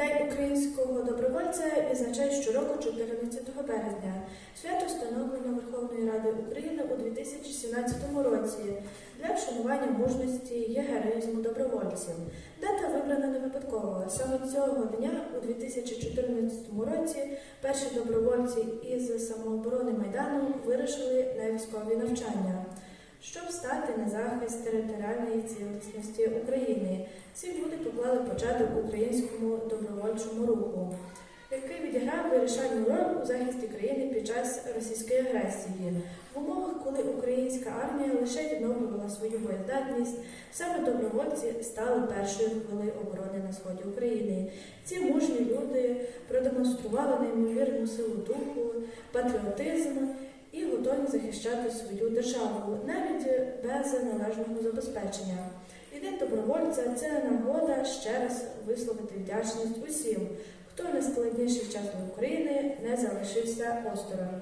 День українського добровольця відзначають щороку 14 березня. Свято встановлено Верховної Ради України у 2017 році для вшанування мужності і героїзму добровольців. Дата вибрана не випадково. Саме цього дня у 2014 році перші добровольці із самооборони Майдану вирушили на військові навчання. Щоб стати на захист територіальної цілісності України, ці люди початок українському добровольчому руху, який відіграв вирішальну роль у захисті країни під час російської агресії. В умовах, коли українська армія лише відновлювала свою боєздатність, саме добровольці стали першою хвилею оборони на сході України. Ці мужні люди продемонстрували неймовірну силу духу, патріотизм і готові захищати свою державу навіть без належного забезпечення. І День добровольця це нагода ще раз висловити вдячність усім, хто найскладніший час України не залишився осторонь.